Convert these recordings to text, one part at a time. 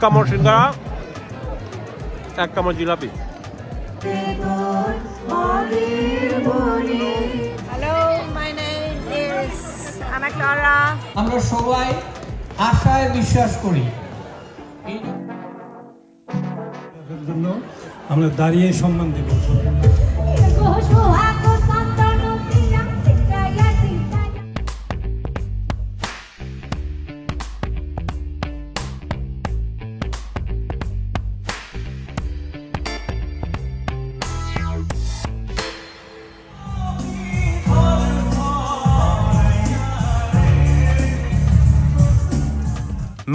এক কামড় সিঙ্গারা এক কামড় jalebi. Hello, my name is Anna Clara. আমরা সবাই আশায় বিশ্বাস করি। জন্য আমরা দাঁড়িয়ে সম্মান দেব।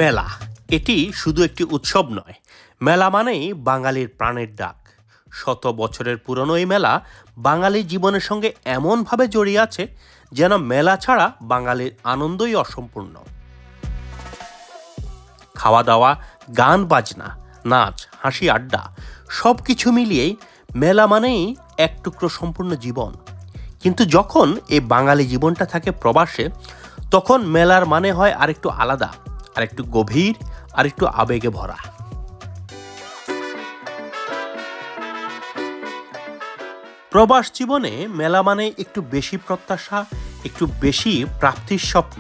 মেলা। এটি শুধু একটি উৎসব নয়, মেলা মানেই বাঙালির প্রাণের ডাক। শত বছরের পুরনো এই মেলা বাঙালি জীবনের সঙ্গে এমনভাবে জড়িয়ে আছে যেন মেলা ছাড়া বাঙালির আনন্দই অসম্পূর্ণ। খাওয়া দাওয়া গান, বাজনা, নাচ, হাসি, আড্ডা সব কিছু মিলিয়েই মেলা মানেই এক টুকরো সম্পূর্ণ জীবন। কিন্তু যখন এই বাঙালি জীবনটা থাকে প্রবাসে, তখন মেলার মানে হয় আরেকটু আলাদা। আরেকটু গভীর, আরেকটু আবেগে ভরা। প্রবাস জীবনে মেলা মানে একটু বেশি প্রত্যাশা, একটু বেশি প্রাপ্তির স্বপ্ন।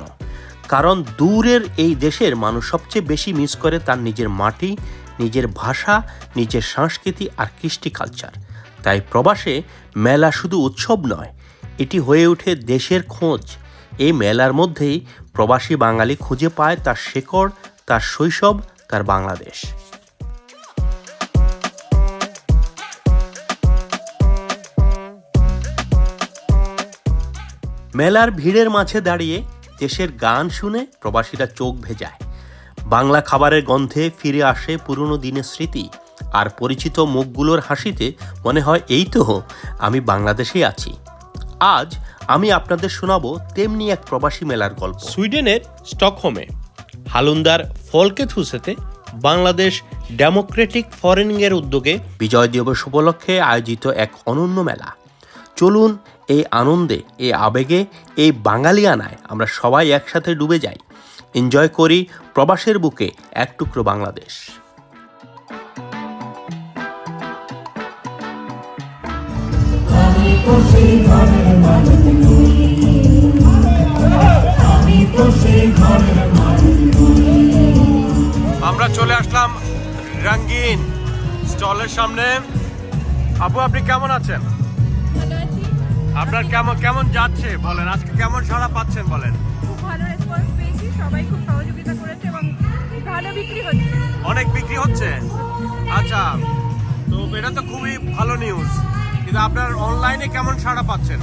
কারণ দূরের এই দেশের মানুষ সবচেয়ে বেশি মিস করে তার নিজের মাটি, নিজের ভাষা, নিজের সংস্কৃতি আর কৃষ্টি কালচার তাই প্রবাসে মেলা শুধু উৎসব নয়, এটি হয়ে ওঠে দেশের খোঁজ। এই মেলার মধ্যেই প্রবাসী বাঙালি খুঁজে পায় তার শেকড়, তার শৈশব, তার বাংলাদেশ। মেলার ভিড়ের মাঝে দাঁড়িয়ে দেশের গান শুনে প্রবাসীরা চোখ ভেজায়। বাংলা খাবারের গন্ধে ফিরে আসে পুরনো দিনের স্মৃতি, আর পরিচিত মুখগুলোর হাসিতে মনে হয় এই তো আমি বাংলাদেশেই আছি। আজ আমি আপনাদের শোনাবো তেমনি এক প্রবাসী মেলার গল্প। সুইডেনের স্টকহোমে হালুন্দার ফলকেত হুসেতে বাংলাদেশ ডেমোক্রেটিক ফরেনিংয়ের উদ্যোগে বিজয় দিবস উপলক্ষে আয়োজিত এক অনন্য মেলা। চলুন এই আনন্দে এই আবেগে এই বাঙালিয়ানায় আমরা সবাই একসাথে ডুবে যাই। এনজয় করি প্রবাসের বুকে এক টুকরো বাংলাদেশ। আমরা চলে আসলাম রঙ্গিন স্টলের সামনে। আপু আপনি কেমন আছেন? আপনার কেমন কেমন যাচ্ছে বলেন? আজকে কেমন সাড়া পাচ্ছেন বলেন? খুব ভালো রেসপন্স পেয়েছি। সবাই খুব সহযোগিতা করেছে এবং ভালো বিক্রি হচ্ছে। অনেক বিক্রি হচ্ছে? আচ্ছা তো এটা তো খুবই ভালো নিউজ কিন্তু আপনার অনলাইনে কেমন সাড়া পাচ্ছেন?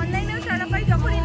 অনলাইনেও সাড়া পাই যখনই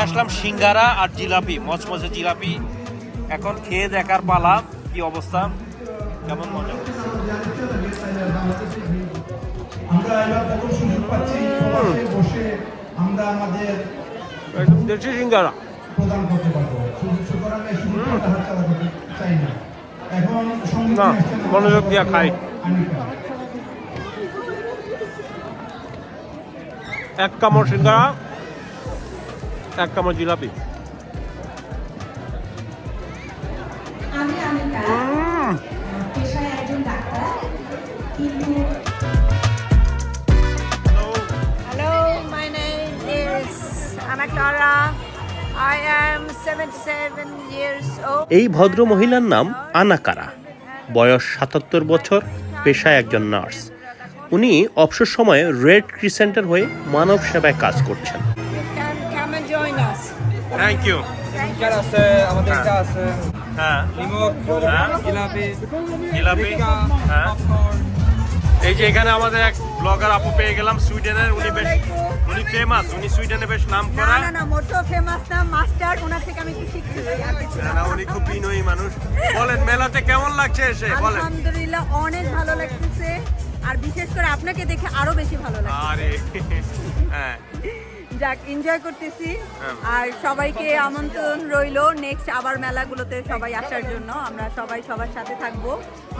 নিয়ে আসলাম সিঙ্গারা আর জিলাপি মচমচে জিলাপি। এখন খেয়ে দেখার পালা কি অবস্থা? কেমন মজা আমরা এবার প্রথম সুযোগ পাচ্ছি বসে আমরা আমাদের দেশি সিঙ্গারা। প্রদান করতে পারব। সুতরাং এই সুযোগটা হাত করতে চাই না। এখন মনোযোগ দিয়া খাই। এক কামড় সিঙ্গারা এক কামড় জিলাপি। আমি আনিকা পেশায় একজন ডাক্তার কিন্তু Hello, my name is Anna Clara. I am 77 years old. এই ভদ্র মহিলার নাম আনাকারা। বয়স সাতাত্তর বছর পেশায় একজন নার্স। উনি অবসর সময়ে রেড ক্রিসেন্টের হয়ে মানব সেবায় কাজ করছেন। থ্যাংক ইউ চিকেন আছে আমাদের এটা আছে। হ্যাঁ। লিমক হ্যাঁ। জিলাপি জিলাপি হ্যাঁ। এই যে এখানে আমাদের এক ব্লগার আপু পেয়ে গেলাম সুইডেনের উনি বেশ উনি ফেমাস উনি সুইডেনে বেশ নাম করা। না না মোটো ফেমাস না মাস্টার ওনার থেকে আমি একটু শিখতেছি। না, না, উনি খুব বিনয়ী মানুষ। বলেন মেলাতে কেমন লাগছে এসে? বলেন। আলহামদুলিল্লাহ অনেক ভালো লাগতেছে। আর বিশেষ করে আপনাকে দেখে আরও বেশি ভালো লাগছে আরে হ্যাঁ। যাক এনজয় করতেছি। হ্যাঁ। আর সবাইকে আমন্ত্রণ রইল নেক্সট আবার মেলাগুলোতে সবাই আসার জন্য। আমরা সবাই সবার সাথে থাকব।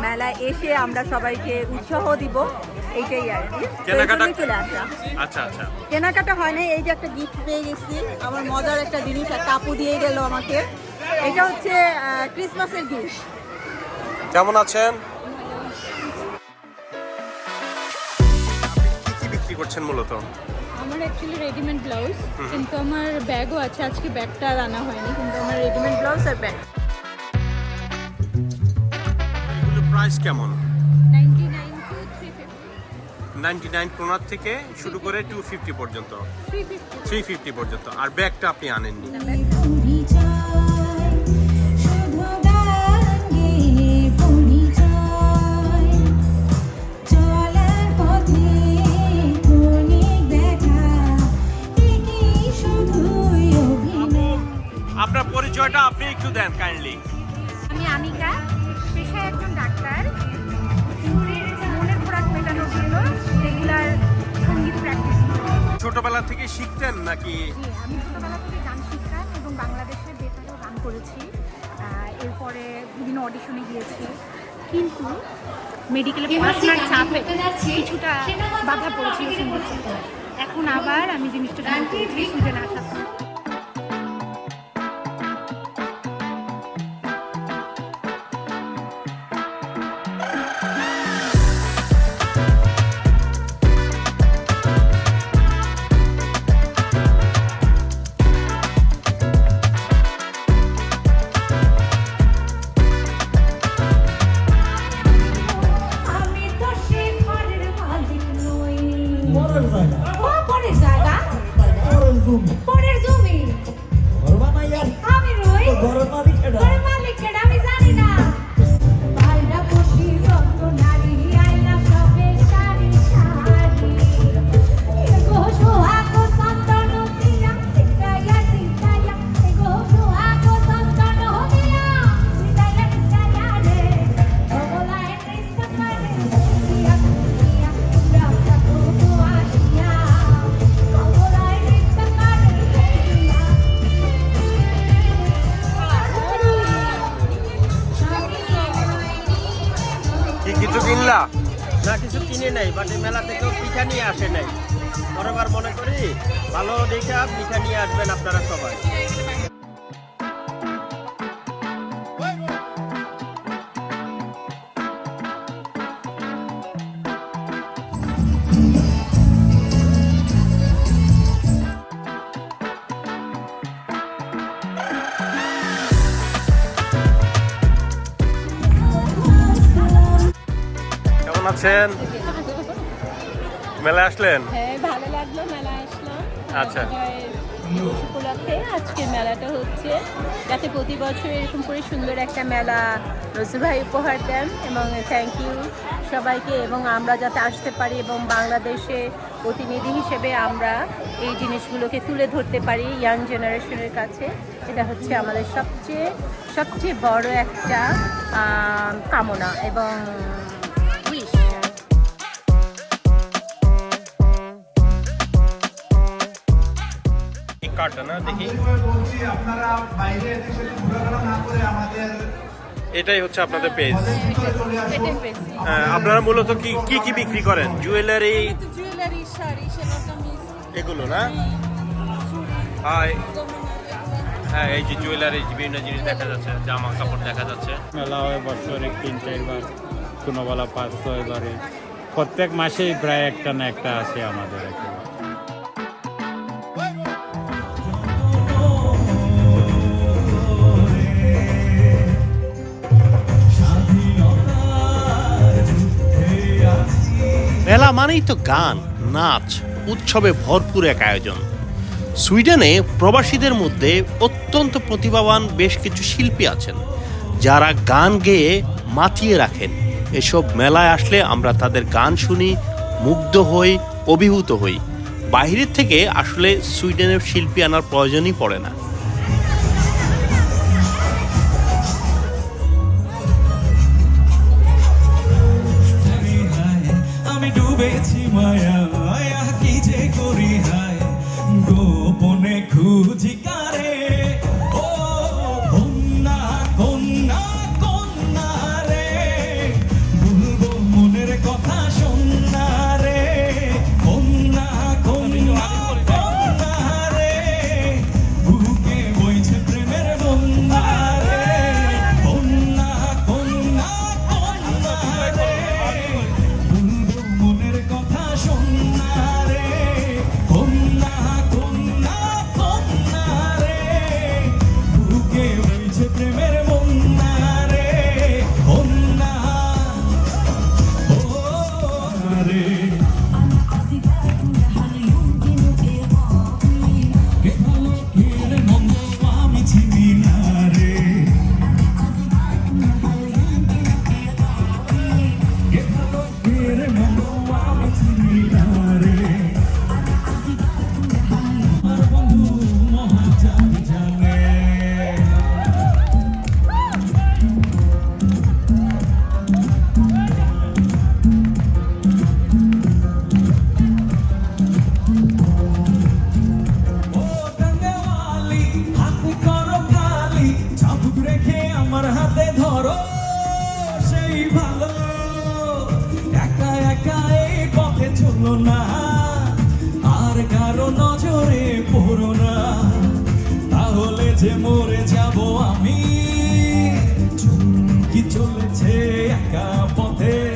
মেলায় এসে আমরা সবাইকে উৎসাহ দিব। এইটাই আর কি। চলে আসা আচ্ছা আচ্ছা। কেনাকাটা হয় না এই যে একটা গিফট পেয়ে গেছি। আমার মজার একটা জিনিস একটা আপু দিয়ে গেল আমাকে। এটা হচ্ছে ক্রিসমাসের গিফট কেমন আছেন? আপনি কি কি বিক্রি করছেন মূলত? আমার অ্যাকচুয়ালি রেডিমেড ব্লাউজ কিন্তু আমার ব্যাগও আছে আজকে ব্যাগটা আনা হয়নি কিন্তু আমার রেডিমেড ব্লাউজ আর ব্যাগ এগুলো প্রাইস কেমন? Ninety nine two three fifty ninety nine kroner থেকে শুরু করে টু ফিফটি পর্যন্ত। থ্রি ফিফটি থ্রি ফিফটি পর্যন্ত। আর ব্যাগটা আপনি আনেননি? পরিচয়টা আপনি একটু দেন কাইন্ডলি আমি আনিকা পেশায় একজন ডাক্তার। মনের খোরাক মেটানোর জন্য রেগুলার সংগীত প্র্যাকটিস ছোটবেলা থেকে শিখতেন নাকি? জি আমি ছোটোবেলা থেকে গান শিখতাম এবং বাংলাদেশের বেতারেও গান করেছি। এরপরে বিভিন্ন অডিশনে গিয়েছি। কিন্তু মেডিকেলে পড়াশোনার চাপে কিছুটা বাধা পড়েছিল সংগীত এখন আবার আমি জিনিসটা শুরু করেছি সুইডেনে আসার দেখে পিঠা নিয়ে আসবেন আপনারা সবাই। কেমন আছেন? মেলায় আসলেন? হ্যাঁ ভালো লাগল মেলা আসলাম। আচ্ছা। উপলক্ষে আজকের মেলাটা হচ্ছে। যাতে প্রতি বছর এরকম করে সুন্দর একটা মেলা নজরুল ভাই উপহার দেন এবং থ্যাংক ইউ সবাইকে এবং আমরা যাতে আসতে পারি এবং বাংলাদেশে প্রতিনিধি হিসেবে আমরা এই জিনিসগুলোকে তুলে ধরতে পারি ইয়াং জেনারেশনের কাছে। এটা হচ্ছে আমাদের সবচেয়ে সবচেয়ে বড় একটা কামনা এবং না করে আমাদের এটাই হচ্ছে আপনাদের পেজ বেশি আপনারা মূলত কি কি কি বিক্রি করেন? জুয়েলারি এগুলো না? হাই হ্যাঁ এই যে জুয়েলারি বিভিন্ন জিনিস দেখা যাচ্ছে জামা কাপড় দেখা যাচ্ছে। মেলা হয় বছরে তিন চারবার কোনো বেলা পাঁচ ছয়বারে। প্রত্যেক মাসেই প্রায় একটা না একটা আসে আমাদের এখানে। মেলা মানেই তো গান, নাচ, উৎসবে ভরপুর এক আয়োজন। সুইডেনে প্রবাসীদের মধ্যে অত্যন্ত প্রতিভাবান বেশ কিছু শিল্পী আছেন, যারা গান গেয়ে মাতিয়ে রাখেন। এসব মেলায় আসলে আমরা তাদের গান শুনি, মুগ্ধ হই, অভিভূত হই। বাইরের থেকে আসলে সুইডেনের শিল্পী আনার প্রয়োজনই পড়ে না। manhã. সেই ভালো। একা একা এই পথে চলো না। আর কারও নজরে পড়ো না। তাহলে যে মরে যাব আমি? চুমকি চলেছে একা পথে।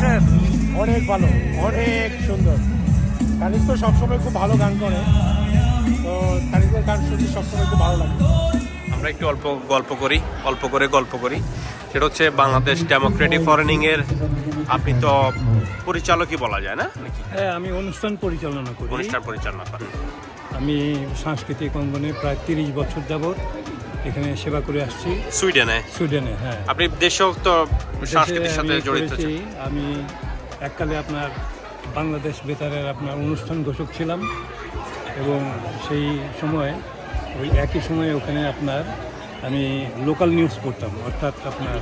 কেমন অনেক ভালো অনেক সুন্দর। তানিস তো সবসময় খুব ভালো গান করে তো তানিসের গান শুনতে সবসময় খুব ভালো লাগে। আমরা একটু অল্প গল্প করি অল্প করে গল্প করি। সেটা হচ্ছে বাংলাদেশ ডেমোক্রেটিক ফরেনিং এর আপনি তো পরিচালকই বলা যায় না হ্যাঁ আমি অনুষ্ঠান পরিচালনা করি। অনুষ্ঠান পরিচালনা করি আমি সাংস্কৃতিক অঙ্গনে প্রায় তিরিশ বছর যাবৎ এখানে সেবা করে আসছি। সুইডেনে? সুইডেনে হ্যাঁ। আপনি দেশেও তো সংস্কৃতির সাথে জড়িত আমি এককালে আপনার বাংলাদেশ বেতারের আপনার অনুষ্ঠান ঘোষক ছিলাম এবং সেই সময় ওই একই সময়ে ওখানে আপনার আমি লোকাল নিউজ পড়তাম অর্থাৎ আপনার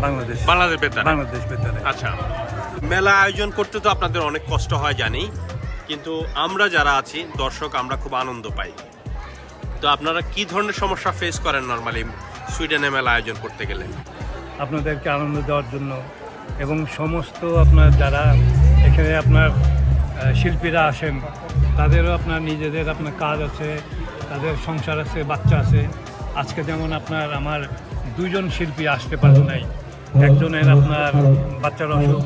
বাংলাদেশ। বাংলাদেশ বেতার? বাংলাদেশ বেতারে। আচ্ছা। মেলা আয়োজন করতে তো আপনাদের অনেক কষ্ট হয় জানি কিন্তু আমরা যারা আছি দর্শক আমরা খুব আনন্দ পাই। তো আপনারা কি ধরনের সমস্যা ফেস করেন নর্মালি সুইডেনে মেলা আয়োজন করতে গেলে? আপনাদেরকে আনন্দ দেওয়ার জন্য এবং সমস্ত আপনার যারা এখানে আপনার শিল্পীরা আসেন তাদেরও আপনার নিজেদের আপনার কাজ আছে তাদের সংসার আছে বাচ্চা আছে। আজকে যেমন আপনার আমার দুজন শিল্পী আসতে পারল নাই। একজনের আপনার বাচ্চার অসুখ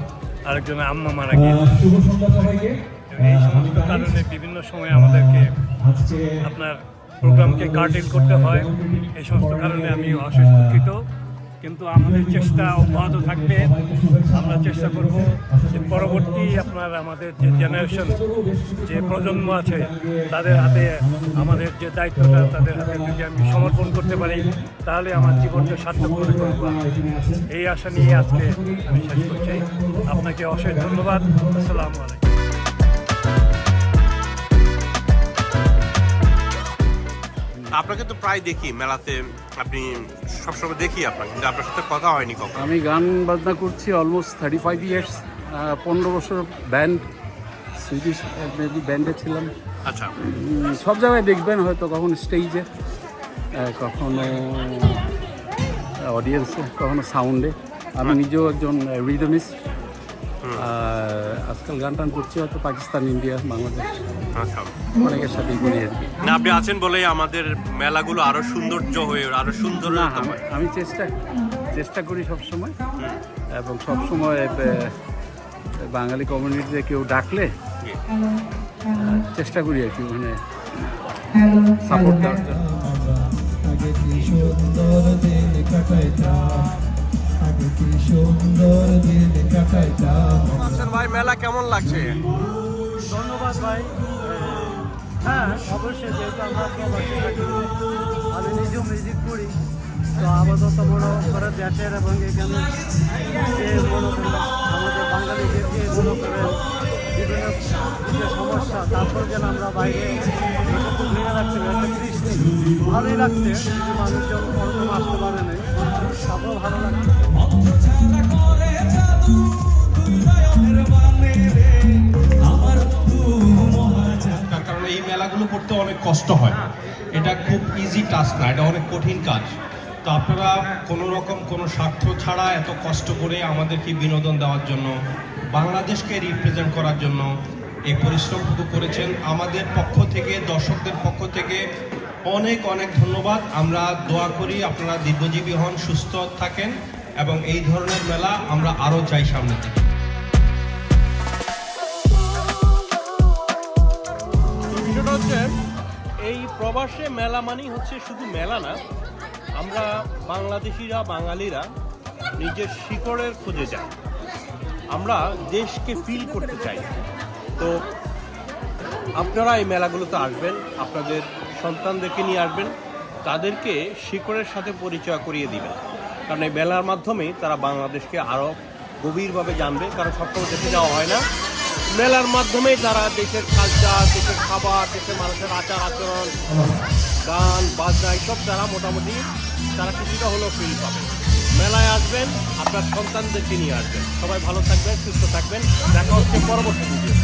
আরেকজনের আম্মা মারা গিয়েছে শুভ সন্ধ্যা সবাইকে। এই সমস্ত কারণে বিভিন্ন সময় আমাদেরকে আপনার প্রোগ্রামকে কার্টেল করতে হয়, এই সমস্ত কারণে আমি অশেষ দুঃখিত। কিন্তু আমাদের চেষ্টা অব্যাহত থাকবে। আমরা চেষ্টা করব যে পরবর্তী আপনার আমাদের যে জেনারেশন যে প্রজন্ম আছে, তাদের হাতে আমাদের যে দায়িত্বটা, তাদের হাতে যদি আমি সমর্পণ করতে পারি, তাহলে আমার জীবনটা সার্থক করে তুলব এই আশা নিয়ে আজকে আমি শেষ করছি। আপনাকে অশেষ ধন্যবাদ। আসসালামু আলাইকুম। আপনাকে তো প্রায় দেখি মেলাতে। আপনি সবসময় দেখি আপনাকে কিন্তু আপনার সাথে কথা হয়নি কখন। আমি গান বাজনা করছি অলমোস্ট থার্টি ফাইভ ইয়ার্স পনেরো বছর ব্যান্ড সুইডিশ মেবি ব্যান্ডে ছিলাম। আচ্ছা। সব জায়গায় দেখবেন হয়তো কখনো স্টেজে কখনো অডিয়েন্সে কখনো সাউন্ডে আমি নিজেও একজন রিদমিস্ট আজকাল গান টান করছি হয়তো পাকিস্তান ইন্ডিয়া বাংলাদেশ। আচ্ছা। অনেকের সাথে করি আর কি। না আপনি আছেন বলেই আমাদের মেলাগুলো আরও সৌন্দর্য হয়ে আরও সুন্দর না আমি- আমি চেষ্টা চেষ্টা করি সব সময় এবং সব সময় বাঙালি কমিউনিটিতে কেউ ডাকলে চেষ্টা করি আর কি মানে সাপোর্ট দেওয়ার জন্য। কি সুন্দর দিন কাটাইতাম। ভাই মেলা কেমন লাগছে? ধন্যবাদ ভাই। হ্যাঁ অবশ্যই যেহেতু আমরা প্রবাসী থাকি আমি নিজেও মিউজিক করি তো আপাতত বড় করে দেশের এবং এখানে যে মনে করেন আমাদের বাঙালিদের যে মনে করেন বিভিন্ন যে সমস্যা তারপর যেন আমরা বাইরে এটা খুব ভেঙে রাখছে একটা দৃষ্টি ভালোই লাগছে মানুষজন ওরকম আসতে পারে নাই। তারপরেও ভালো লাগছে। কারণ এই মেলাগুলো করতে অনেক কষ্ট হয়। এটা খুব ইজি টাস্ক না, এটা অনেক কঠিন কাজ। তো আপনারা কোনো রকম কোনো স্বার্থ ছাড়া এত কষ্ট করে আমাদেরকে বিনোদন দেওয়ার জন্য, বাংলাদেশকে রিপ্রেজেন্ট করার জন্য এই পরিশ্রমটুকু করেছেন। আমাদের পক্ষ থেকে, দর্শকদের পক্ষ থেকে অনেক অনেক ধন্যবাদ। আমরা দোয়া করি আপনারা দীর্ঘজীবী হন, সুস্থ থাকেন এবং এই ধরনের মেলা আমরা আরও চাই সামনে থেকে হচ্ছে এই প্রবাসে মেলা মানেই হচ্ছে শুধু মেলা না, আমরা বাংলাদেশিরা, বাঙালিরা নিজের শিকড়ের খোঁজে যাই। আমরা দেশকে ফিল করতে চাই। তো আপনারা এই মেলাগুলোতে আসবেন, আপনাদের সন্তানদেরকে নিয়ে আসবেন, তাদেরকে শিকড়ের সাথে পরিচয় করিয়ে দিবেন। কারণ এই মেলার মাধ্যমেই তারা বাংলাদেশকে আরও গভীরভাবে জানবে, কারণ সবসময় দেশে যাওয়া হয় না। মেলার মাধ্যমেই তারা দেশের কালচার দেশের খাবার, দেশের মানুষের আচার আচরণ, গান, বাজনা, এইসব তারা মোটামুটি তারা কিছুটা হলেও ফিল পাবে। মেলায় আসবেন, আপনার সন্তানদেরকে নিয়ে আসবেন। সবাই ভালো থাকবেন, সুস্থ থাকবেন। দেখা হচ্ছে পরবর্তী ভিডিও